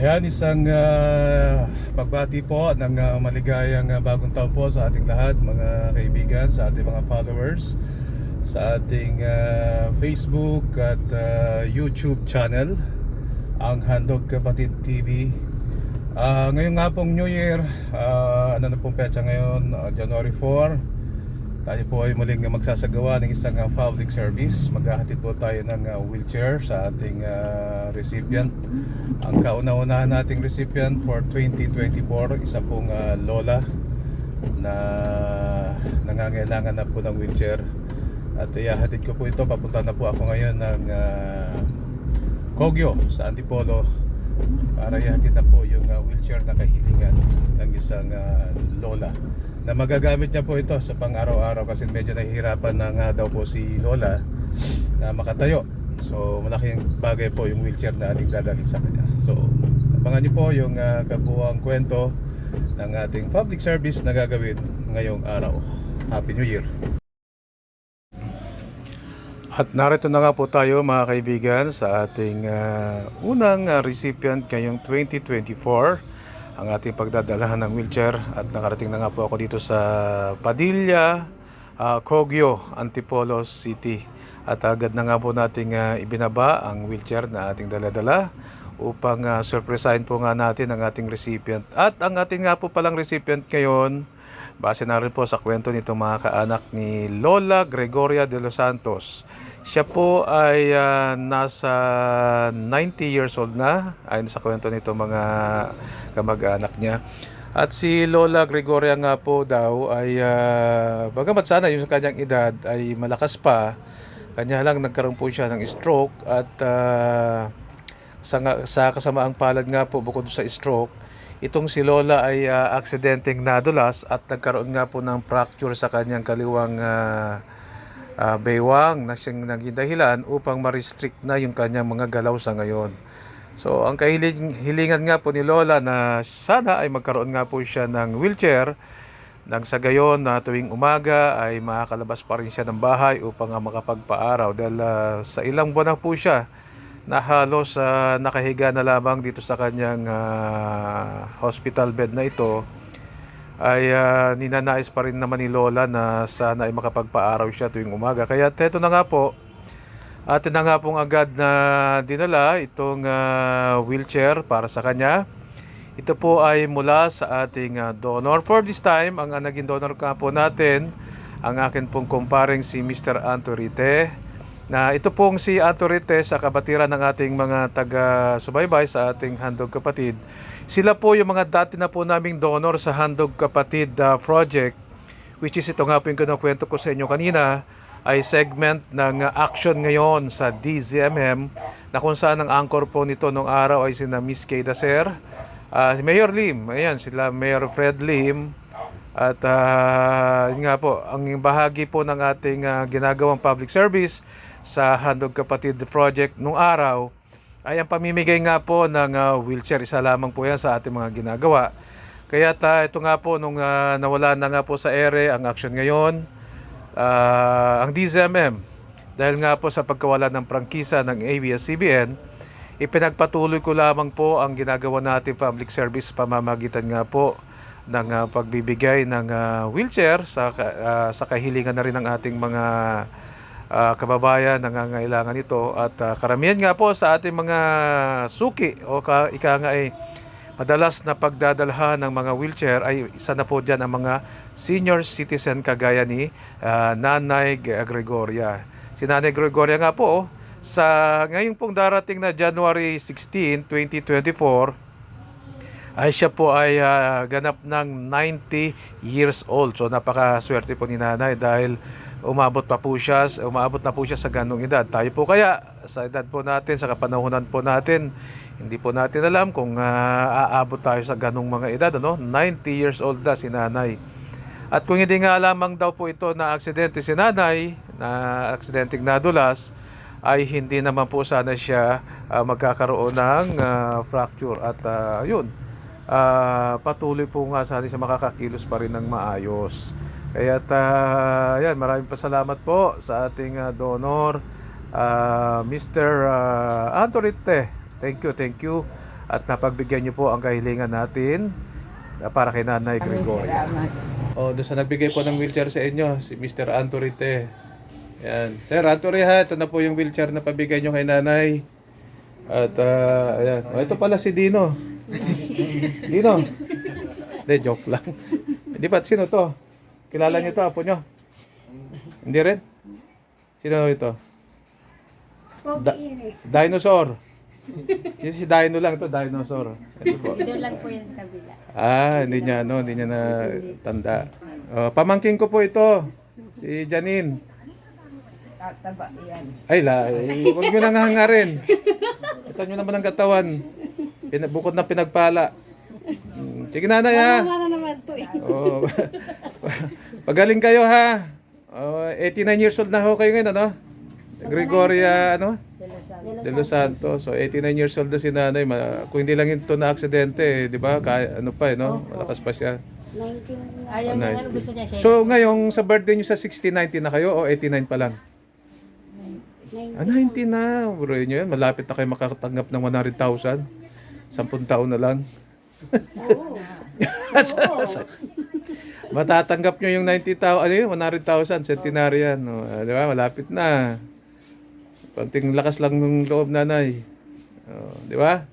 Ayan, isang ah, pagbati po ng ah, maligayang ah, bagong taon po sa ating lahat, mga kaibigan, sa ating mga followers, sa ating ah, Facebook at ah, YouTube channel, ang Handog Kapatid TV. Ah, ngayon nga pong New Year, ah, ano na pong petsa ngayon, Ah, January 4. Tayo po ay muling magsasagawa ng isang uh, public service. Maghahatid po tayo ng uh, wheelchair sa ating uh, recipient. Ang kauna-unahan nating recipient for 2024, isa pong uh, lola na nangangailangan na po ng wheelchair. At ihahatid ko po ito. Papunta na po ako ngayon ng uh, Kogyo sa Antipolo para ihatid na po yung uh, wheelchair na kahilingan ng isang uh, lola. Na magagamit niya po ito sa pang-araw-araw kasi medyo nahihirapan na nga daw po si lola na makatayo. So malaking bagay po yung wheelchair na ating dadalhin sa kanya. So abangan niyo po yung uh, kabuuang kwento ng ating public service na gagawin ngayong araw. Happy New Year at narito na nga po tayo mga kaibigan sa ating ah, unang ah, recipient ngayong 2024 ang ating pagdadalahan ng wheelchair at nakarating na nga po ako dito sa Padilla, ah, Kogyo, Antipolo City. At agad na nga po nating ah, ibinaba ang wheelchair na ating daladala upang uh, surpresahin po nga natin ang ating recipient. At ang ating nga po palang recipient ngayon Base na rin po sa kwento nito mga kaanak ni Lola Gregoria de los Santos. Siya po ay ah, nasa 90 years old na, ayon sa kwento nito mga kamag-anak niya. At si Lola Gregoria nga po daw ay, uh, bagamat sana yung kanyang edad ay malakas pa, kanya lang nagkaroon po siya ng stroke at ah, sa, sa kasamaang palad nga po bukod sa stroke, itong si Lola ay uh, aksidenteng nadulas at nagkaroon nga po ng fracture sa kanyang kaliwang ah, ah, baywang na siyang naging dahilan upang ma-restrict na yung kanyang mga galaw sa ngayon. So ang kahiling, hilingan nga po ni Lola na sana ay magkaroon nga po siya ng wheelchair nang sa gayon na tuwing umaga ay makakalabas pa rin siya ng bahay upang ah, makapagpaaraw dahil ah, sa ilang buwan na po siya na halos ah, nakahiga na lamang dito sa kanyang ah, hospital bed na ito ay ah, ninanais pa rin naman ni Lola na sana ay makapagpaaraw siya tuwing umaga. Kaya teto na nga po, atin na nga pong agad na dinala itong ah, wheelchair para sa kanya. Ito po ay mula sa ating ah, donor. For this time, ang ah, naging donor ka po natin, ang akin pong kumparing si Mr. Antorite na ito pong si Antorite sa kabatiran ng ating mga taga-subaybay sa ating Handog Kapatid. Sila po yung mga dati na po naming donor sa Handog Kapatid ah, project which is ito nga po yung kinukwento ko sa inyo kanina ay segment ng action ngayon sa DZMM na kung saan ang anchor po nito nung araw ay sina Miss Kay Dacer, ah, si Mayor Lim, ayan sila Mayor Fred Lim, at ah, yun nga po, ang bahagi po ng ating ah, ginagawang public service sa Handog Kapatid Project nung araw ay ang pamimigay nga po ng ah, wheelchair. Isa lamang po yan sa ating mga ginagawa. Kaya ta, ito nga po nung ah, nawala na nga po sa ere ang action ngayon, ah, ang DZMM, dahil nga po sa pagkawala ng prangkisa ng ABS-CBN, ipinagpatuloy ko lamang po ang ginagawa natin public service pamamagitan nga po ng ah, pagbibigay ng ah, wheelchair sa ah, sa kahilingan na rin ng ating mga ah, kababayan nangangailangan ito at ah, karamihan nga po sa ating mga suki o ka, ika nga ay madalas na pagdadalhan ng mga wheelchair ay isa na po dyan ang mga senior citizen kagaya ni ah, Nanay Gregoria. Si Nanay Gregoria nga po sa ngayong pong darating na January 16, 2024 ay siya po ay ah, ganap ng 90 years old. So napakaswerte po ni nanay dahil umabot pa po siya, umabot na po siya sa ganong edad. Tayo po kaya sa edad po natin, sa kapanahunan po natin, hindi po natin alam kung ah, aabot tayo sa ganong mga edad. Ano? 90 years old na si nanay. At kung hindi nga lamang daw po ito na aksidente si nanay, na aksidenteng nadulas, ay hindi naman po sana siya ah, magkakaroon ng ah, fracture. At ah, yun, ah, patuloy po nga sana siya makakakilos pa rin ng maayos. Kaya yan, maraming pasalamat po sa ating ah, donor, ah, Mr. ah, Antorite. Thank you, thank you. at napagbigyan niyo po ang kahilingan natin ah, para kay Nanay Gregoria. Oh, doon sa nagbigay po ng wheelchair sa inyo, si Mr. Antorite. Yan. Sir Antori ha, ito na po yung wheelchair na pabigay nyo kay nanay. At ah, ayan. Oh, ito pala si Dino. Dino. Hindi, joke lang. Hindi ba, sino to? Kilala niyo to, apo nyo? Hindi rin? Sino ito? Da- dinosaur. Yung si Dino lang ito, dinosaur. Ito po. Doon lang po yan sa kabila. Ah, hindi niya ano, hindi niya na tanda. Oh, pamangking ko po ito. Si Janine. Tataba yan. Ay, la, eh, huwag nyo nang hangarin. Kita nyo naman ang katawan. Pina, bukod na pinagpala. Hmm, Sige nanay ha. Para naman to eh. Oh. Pagaling kayo ha. Oh, 89 years old na ho kayo ngayon, ano? Gregoria, ano? De Los Santos. So, 89 years old na si nanay. Ma- kung hindi lang ito na aksidente, eh, di ba? Kaya, ano pa, eh, no? Malakas pa siya. Ayaw Anay. niya, ano gusto niya siya? So, ngayong sa birthday nyo sa 60, 90 na kayo o 89 pa lang? Ah, 90 na. Bro, nyo yan. Malapit na kayo makatanggap ng 100,000. 10 taon na lang. Matatanggap nyo yung 90,000, ano yun, 100,000, centenarian. No? Ah, di ba? Malapit na. Konting lakas lang ng loob nanay. Oh, di ba?